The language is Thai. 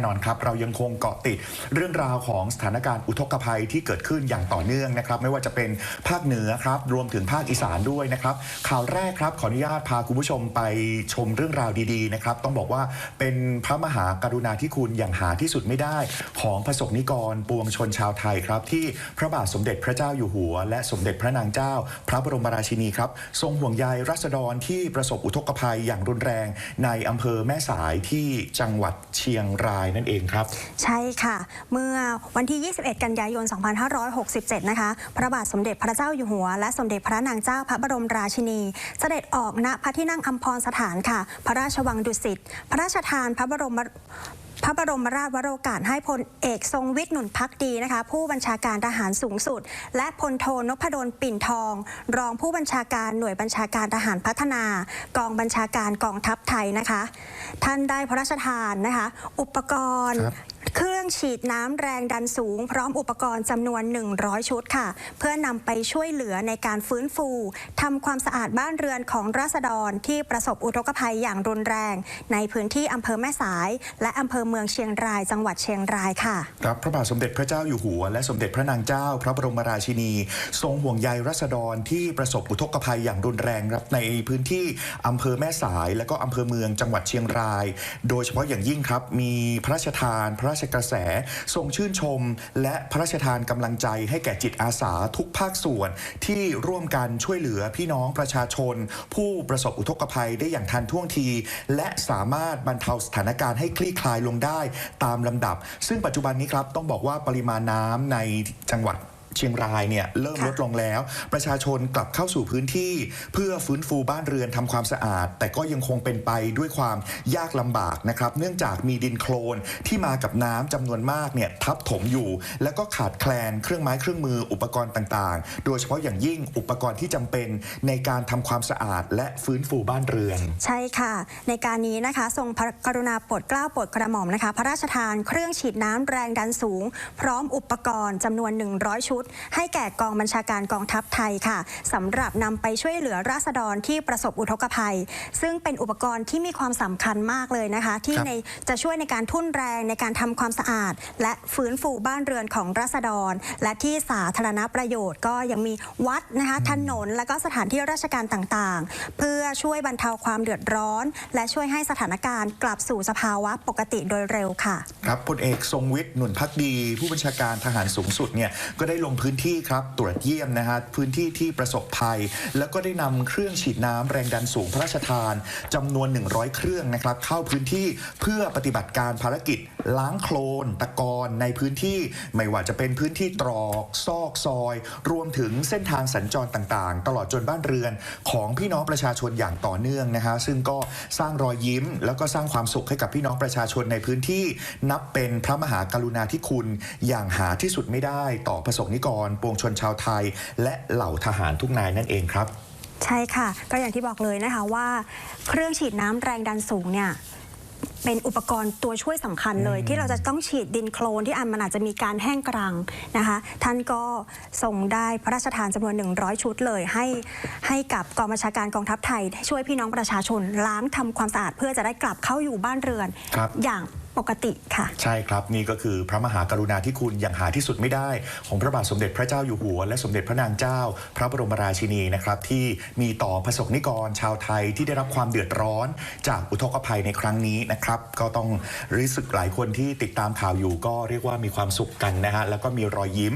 แน่นอนครับเรายังคงเกาะติดเรื่องราวของสถานการณ์อุทกภัยที่เกิดขึ้นอย่างต่อเนื่องนะครับ ไม่ว่าจะเป็นภาคเหนือครับรวมถึงภาคอีสานด้วยนะครับ ข่าวแรกครับขออนุญาตพาคุณผู้ชมไปชมเรื่องราวดีๆนะครับ ต้องบอกว่าเป็นพระมหากรุณาธิคุณอย่างหาที่สุดไม่ได้ ของพระสงฆ์นิกรปวงชนชาวไทยครับ ที่พระบาทสมเด็จพระเจ้าอยู่หัว และสมเด็จพระนางเจ้า พระบรมราชินีครับทรงห่วงใยรัษฎรที่ประสบอุทกภัยอย่างรุนแรง ในอำเภอแม่สายที่จังหวัดเชียงรายนั่นเองครับ ใช่ค่ะ เมื่อวันที่ 21 กันยายน 2567 นะคะ พระบาทสมเด็จพระเจ้าอยู่หัว และสมเด็จพระนางเจ้าพระบรมราชินี เสด็จออกณพระที่นั่งอัมพรสถานค่ะ พระราชวังดุสิต พระราชทานพระบรม พระบรมราชวโรกาสให้พลเอกทรงวิทย์หนุนพักดีนะคะ ผู้บัญชาการทหารสูงสุด และพลโทนพดลปิ่นทอง รองผู้บัญชาการหน่วยบัญชาการทหารพัฒนา กองบัญชาการกองทัพไทยนะคะ ท่านได้พระราชทานนะคะ อุปกรณ์ร ฉีดน้ำแรงดันสูง พร้อมอุปกรณ์จำนวน 100 ชุดค่ะ เพื่อนำไปช่วยเหลือในการฟื้นฟูทำความสะอาดบ้านเรือนของราษฎรที่ประสบอุทกภัยอย่างรุนแรง ในพื้นที่อำเภอแม่สาย และอำเภอเมืองเชียงราย จังหวัดเชียงรายค่ะครับพระบาทสมเด็จพระเจ้าอยู่หัว และสมเด็จพระนางเจ้า พระบรมราชินี ทรงห่วงใยรัษฎรที่ประสบอุทกภัยอย่างรุนแรงครับในพื้นที่อำเภอแม่สาย และก็อำเภอเมืองจังหวัดเชียงราย โดยเฉพาะอย่างยิ่งครับมีพระราชทานพระราชกระแสทรงชื่นชม และพระราชทานกำลังใจให้แก่จิตอาสาทุกภาคส่วน ที่ร่วมกันช่วยเหลือพี่น้องประชาชน ผู้ประสบอุทกภัยได้อย่างทันท่วงที และสามารถบรรเทาสถานการณ์ให้คลี่คลายลงได้ตามลำดับ ซึ่งปัจจุบันนี้ครับต้องบอกว่าปริมาณน้ำในจังหวัด ชียงรายเนี่ยเริ่มค่ะลดลงแล้ว ประชาชนกลับเข้าสู่พื้นที่ เพื่อฟื้นฟูบ้านเรือนทำความสะอาด แต่ก็ยังคงเป็นไปด้วยความยากลำบากนะครับเนื่องจากมีดินโคลนที่มากับน้ำจำนวนมากเนี่ยทับถมอยู่ แล้วก็ขาดแคลนเครื่องไม้เครื่องมืออุปกรณ์ต่างๆ โดยเฉพาะอย่างยิ่งอุปกรณ์ที่จำเป็นในการทำความสะอาด และฟื้นฟูบ้านเรือน ใช่ค่ะ ในการนี้นะคะทรงพระกรุณาโปรดเกล้าโปรดกระหม่อมนะคะ พระราชทานเครื่องฉีดน้ำแรงดันสูง พร้อมอุปกรณ์จำนวน 100 ชุดให้แก่กองบัญชาการกองทัพไทยค่ะสำหรับนำไปช่วยเหลือราษฎรที่ประสบอุทกภัย ซึ่งเป็นอุปกรณ์ที่มีความสำคัญมากเลยนะคะ ที่ครับในจะช่วยในการทุ่นแรงในการทำความสะอาด และฟื้นฟูบ้านเรือนของราษฎร และที่สาธารณประโยชน์ก็ยังมีวัดนะคะถนน และก็สถานที่ราชการต่างๆ เพื่อช่วยบรรเทาความเดือดร้อน และช่วยให้สถานการณ์กลับสู่สภาวะปกติโดยเร็วค่ะ ครับพลเอกทรงวิทย์หนุนพักดี ผู้บัญชาการทหารสูงสุดเนี่ยก็ได้ลงพื้นที่ครับตรวจเยี่ยมนะฮะพื้นที่ที่ประสบภัย แล้วก็ได้นำเครื่องฉีดน้ำแรงดันสูงพระราชทานจำนวน 100 เครื่องนะครับเข้าพื้นที่เพื่อปฏิบัติการภารกิจ ล้างโคลนตะกอนในพื้นที่ ไม่ว่าจะเป็นพื้นที่ตรอกซอกซอย รวมถึงเส้นทางสัญจรต่างๆ ตลอดจนบ้านเรือนของพี่น้องประชาชนอย่างต่อเนื่องนะฮะซึ่งก็สร้างรอยยิ้ม แล้วก็สร้างความสุขให้กับพี่น้องประชาชนในพื้นที่ นับเป็นพระมหากรุณาธิคุณอย่างหาที่สุดไม่ได้ต่อประสงค์นิกรปวงชนชาวไทย และเหล่าทหารทุกนายนั่นเองครับ ใช่ค่ะ ก็อย่างที่บอกเลยนะคะว่า เครื่องฉีดน้ำแรงดันสูงเนี่ยเป็นอุปกรณ์ตัวช่วยสำคัญเลย ที่เราจะต้องฉีดดินโคลนที่อันมันอาจจะมีการแห้งกรังนะคะ ท่านก็ส่งได้พระราชทานจำนวน 100 ชุดเลย ให้ให้กับกองบัญชาการกองทัพไทย ช่วยพี่น้องประชาชนล้างทำความสะอาดเพื่อจะได้กลับเข้าอยู่บ้านเรือนครับอย่าง ปกติค่ะ ใช่ครับนี่ก็คือพระมหากรุณาธิคุณอย่างหาที่สุดไม่ได้ ของพระบาทสมเด็จพระเจ้าอยู่หัว และสมเด็จพระนางเจ้า พระบรมราชินีนะครับที่มีต่อประสบนิกรชาวไทยที่ได้รับความเดือดร้อน จากอุทกภัยในครั้งนี้นะครับก็ต้องรู้สึกหลายคนที่ติดตามข่าวอยู่ก็เรียกว่ามีความสุขกันนะฮะแล้วก็มีรอยยิ้ม